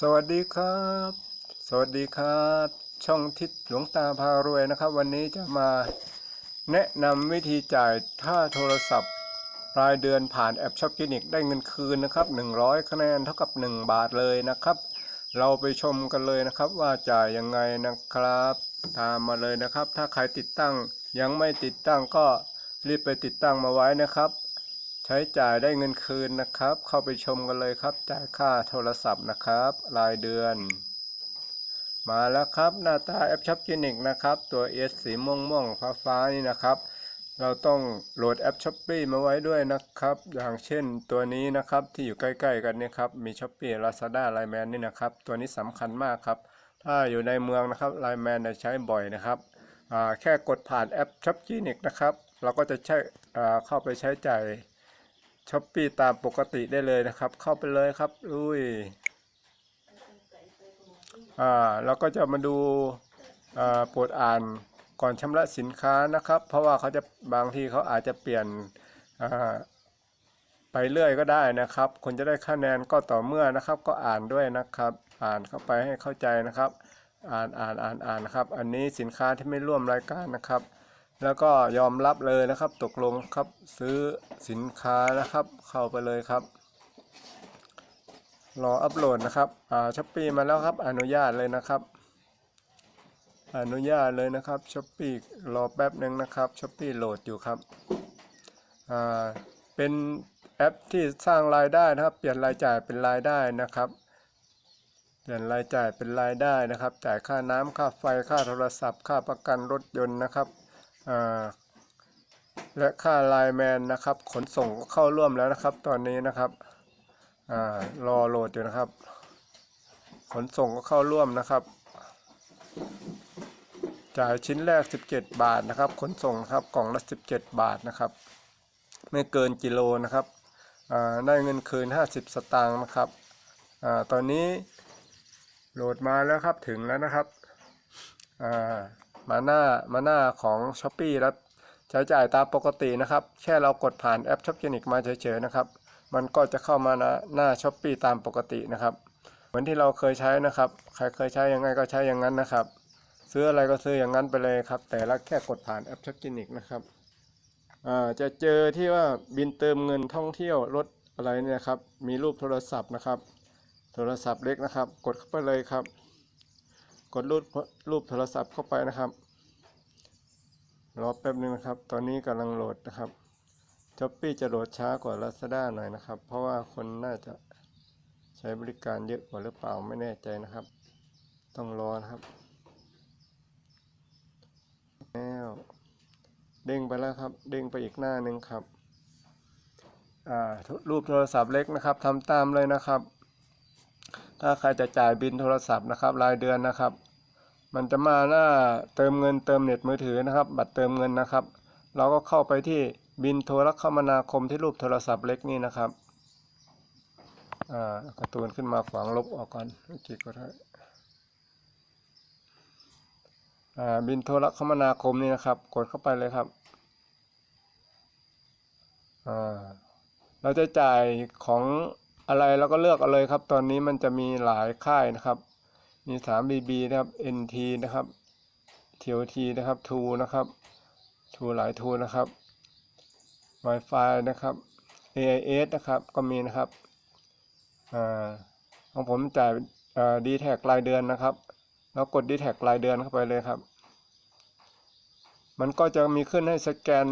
สวัสดีครับ สวัสดีครับ ช่องทิศหลวงตาพารวยนะครับ วันนี้จะมาแนะนำวิธีจ่ายค่าโทรศัพท์ รายเดือนผ่านแอปช็อปคลินิกได้เงินคืนนะครับ 100 คะแนนเท่ากับ 1 บาทเลยนะครับ เราไปชมกันเลยนะครับว่าจ่ายยังไงนะครับ ตามมาเลยนะครับ ถ้าใครติดตั้งยังไม่ติดตั้งก็รีบไปติดตั้งมาไว้นะครับ ใช้จ่ายได้เงินคืนนะครับ เข้าไปชมกันเลยครับ จ่ายค่าโทรศัพท์นะครับ รายเดือน มาแล้วครับ หน้าตาแอปช็อปคลินิกนะครับ ตัว S สีม่วงม่วงฟ้าฟ้านี่นะครับ เราต้องโหลดแอปช้อปปี้มาไว้ด้วยนะครับ อย่างเช่นตัวนี้นะครับที่อยู่ใกล้ๆกันนี่ครับ มีช้อปปี้ลาซาด้าไลแมนนี่นะครับ ตัวนี้สำคัญมากครับ ถ้าอยู่ในเมืองนะครับไลแมนใช้บ่อยนะครับแค่กดผ่านแอปช้อปคลินิกนะครับ เราก็จะใช้เข้าไปใช้จ่าย ช้อปปี้ตามปกติได้เลยนะครับ เข้าไปเลยครับลุยอ่าเราก็จะมาดูอ่าโปรดอ่านก่อนชำระสินค้านะครับ เพราะว่าเขาจะบางทีเขาอาจจะเปลี่ยนอ่าไปเรื่อยก็ได้นะครับคนจะได้คะแนนก็ต่อเมื่อนะครับ ก็อ่านด้วยนะครับ อ่านเข้าไปให้เข้าใจนะครับ อ่านอ่านอ่านอ่านครับ อันนี้สินค้าที่ไม่ร่วมรายการนะครับ แล้วก็ยอมรับเลยนะครับ ตกลงครับซื้อสินค้านะครับ เข้าไปเลยครับ รออัปโหลดนะครับอ่าช้อปปี้มาแล้วครับ อนุญาตเลยนะครับ อนุญาตเลยนะครับช้อปปี้รอแป๊บหนึ่งนะครับช้อปปี้โหลดอยู่ครับอ่าเป็นแอปที่สร้างรายได้นะครับ เปลี่ยนรายจ่ายเป็นรายได้นะครับเปลี่ยนรายจ่ายเป็นรายได้นะครับ จ่ายค่าน้ำค่าไฟค่าโทรศัพท์ ค่าประกันรถยนต์นะครับ และค่าไลน์แมนนะครับขนส่งก็เข้าร่วมแล้วนะครับ ตอนนี้นะครับอรอโหลดอยู่นะครับ ขนส่งก็เข้าร่วมนะครับ จ่ายชิ้นแรก 17 บาทนะครับ ขนส่งนะครับกล่องละ 17 บาทนะครับ ไม่เกินกิโลนะครับได้เงินคืน 50 สตางค์นะครับอตอนนี้โหลดมาแล้วครับถึงแล้วนะครับ มาหน้ามาหน้าของ s h อ p e e แล้วใช้จ่ายตามปกตินะครับ แค่เรากดผ่านแอป s h o p คลินิกมาเฉยๆนะครับ มันก็จะเข้ามาหน้าหน้า s h อ p e e ตามปกตินะครับ เหมือนที่เราเคยใช้นะครับ ใครเคยใช้ยังไงก็ใช้อย่างนั้นนะครับ ซื้ออะไรก็ซื้ออย่างนั้นไปเลยครับ แต่ละแค่กดผ่านแอป s h อ p คลินิกนะครับจะเจอที่ว่าบินเติมเงินท่องเที่ยวรถอะไรเนี่ยครับ มีรูปโทรศัพท์นะครับ โทรศัพท์เล็กนะครับ กดเข้าไปเลยครับ กดรูปรูปโทรศัพท์เข้าไปนะครับ รอแป๊บนึงนะครับ ตอนนี้กำลังโหลดนะครับช้อปปี้จะโหลดช้ากว่า Lazada หน่อยนะครับ เพราะว่าคนน่าจะใช้บริการเยอะกว่าหรือเปล่าไม่แน่ใจนะครับ ต้องรอนะครับ แล้วเด้งไปแล้วครับ เด้งไปอีกหน้าหนึ่งครับ อ่ารูปโทรศัพท์เล็กนะครับทำตามเลยนะครับ ถ้าใครจะจ่ายบินโทรศัพท์นะครับ รายเดือนนะครับ มันจะมาหน้าเติมเงินเติมเน็ตมือถือนะครับ บัตรเติมเงินนะครับ เราก็เข้าไปที่บินโทรคมนาคมที่รูปโทรศัพท์เล็กนี่นะครับอ่าการ์ตูนขึ้นมาขวางลบออกก่อนเมื่อกี้ก็ได้อ่าบินโทรคมนาคมนี่นะครับ กดเข้าไปเลยครับอ่าเราจะจ่ายของ อะไรเราก็เลือกเอาเลยครับ ตอนนี้มันจะมีหลายค่ายนะครับ มี 3BB นะครับ NT นะครับ TOT นะครับ True นะครับ True หลาย True นะครับ Wi-Fi นะครับ AIS นะครับ ก็มีนะครับอ่าของผมจ่ายดีแท็กรายเดือนนะครับ แล้วกดดีแท็กรายเดือนเข้าไปเลยครับ มันก็จะมีขึ้นให้สแกน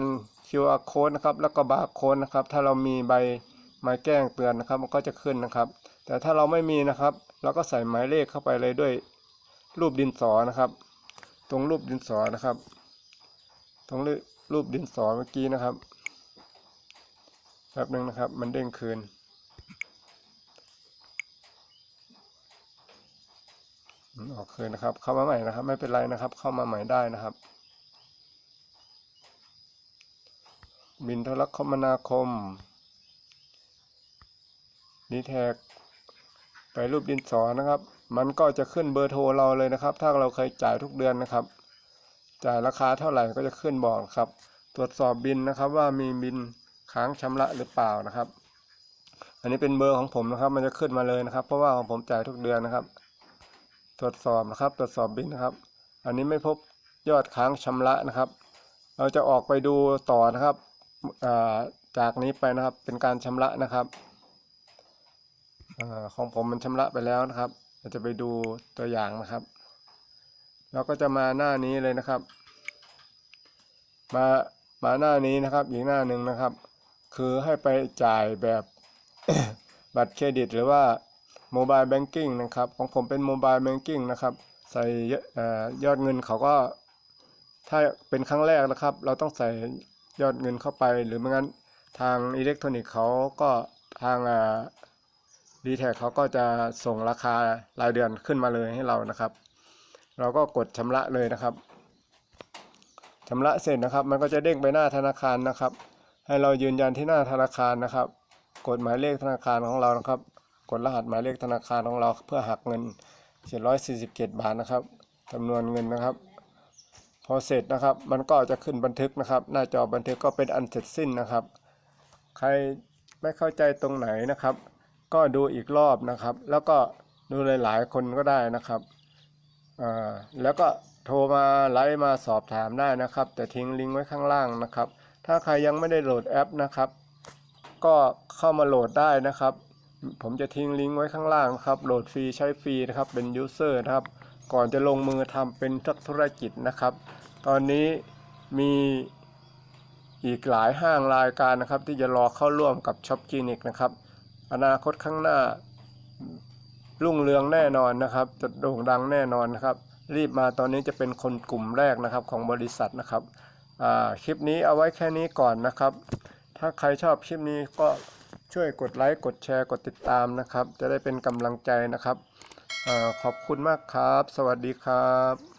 QR code นะครับ แล้วก็บาร์โค้ดนะครับ ถ้าเรามีใบ มาแจ้งเตือนนะครับ มันก็จะขึ้นนะครับ แต่ถ้าเราไม่มีนะครับ เราก็ใส่หมายเลขเข้าไปเลยด้วยรูปดินสอนะครับ ตรงรูปดินสอนะครับ ตรงรูปดินสอเมื่อกี้นะครับแป๊บหนึ่งนะครับ มันเด้งคืน ออกคืนนะครับ เข้ามาใหม่นะครับ ไม่เป็นไรนะครับ เข้ามาใหม่ได้นะครับ บินทรคมนาคม ดีแท็กไปรูปดินสอนะครับ มันก็จะขึ้นเบอร์โทรเราเลยนะครับ ถ้าเราเคยจ่ายทุกเดือนนะครับ จ่ายราคาเท่าไหร่ก็จะขึ้นบอกครับ ตรวจสอบบินนะครับ ว่ามีบินค้างชำระหรือเปล่านะครับ อันนี้เป็นเบอร์ของผมนะครับ มันจะขึ้นมาเลยนะครับ เพราะว่าของผมจ่ายทุกเดือนนะครับ ตรวจสอบนะครับ ตรวจสอบบินนะครับ อันนี้ไม่พบยอดค้างชำระนะครับ เราจะออกไปดูต่อนะครับจากนี้ไปนะครับเป็นการชำระนะครับ อของผมมันชำระไปแล้วนะครับเราจะไปดูตัวอย่างนะครับ เราก็จะมาหน้านี้เลยนะครับ มามาหน้านี้นะครับอีกหน้าหนึ่งนะครับ คือให้ไปจ่ายแบบบัตรเครดิตหรือว่าโมบายแบงกิ้งนะครับ ของผมเป็นโมบายแบงกิ้งนะครับ ใส่เยอะเอ่อยอดเงินเขาก็ถ้าเป็นครั้งแรกนะครับ เราต้องใส่ยอดเงินเข้าไป หรือไม่งั้นทางอิเล็กทรอนิกส์เขาก็ทาง ดีแท็เขาก็จะส่งราคารายเดือนขึ้นมาเลยให้เรานะครับ เราก็กดชำระเลยนะครับชำระเสร็จนะครับ มันก็จะเด้งไปหน้าธนาคารนะครับ ให้เรายืนยันที่หน้าธนาคารนะครับ กดหมายเลขธนาคารของเรานะครับ กดรหัสหมายเลขธนาคารของเราเพื่อหักเงิน 747 บาทนะครับจำนวนเงินนะครับ พอเสร็จนะครับ มันก็จะขึ้นบันทึกนะครับ หน้าจอบันทึกก็เป็นอันเสร็จสิ้นนะครับ ใครไม่เข้าใจตรงไหนนะครับ ก็ดูอีกรอบนะครับ แล้วก็ดูหลาย ๆ คนก็ได้นะครับแล้วก็โทรมาไลน์มาสอบถามได้นะครับ แต่ทิ้งลิงก์ไว้ข้างล่างนะครับ ถ้าใครยังไม่ได้โหลดแอปนะครับ ก็เข้ามาโหลดได้นะครับ ผมจะทิ้งลิงก์ไว้ข้างล่างครับ โหลดฟรีใช้ฟรีนะครับ เป็นยูเซอร์นะครับ ก่อนจะลงมือทำเป็นธุรกิจนะครับ ตอนนี้มีอีกหลายห้างรายการนะครับ ที่จะรอเข้าร่วมกับช็อปคลินิกนะครับ อนาคตข้างหน้า รุ่งเรืองแน่นอนนะครับ จะโด่งดังแน่นอนนะครับ รีบมาตอนนี้จะเป็นคนกลุ่มแรกนะครับของบริษัทนะครับคลิปนี้เอาไว้แค่นี้ก่อนนะครับ ถ้าใครชอบคลิปนี้ก็ช่วยกดไลค์ กดแชร์ กดติดตามนะครับ จะได้เป็นกำลังใจนะครับอขอบคุณมากครับ สวัสดีครับ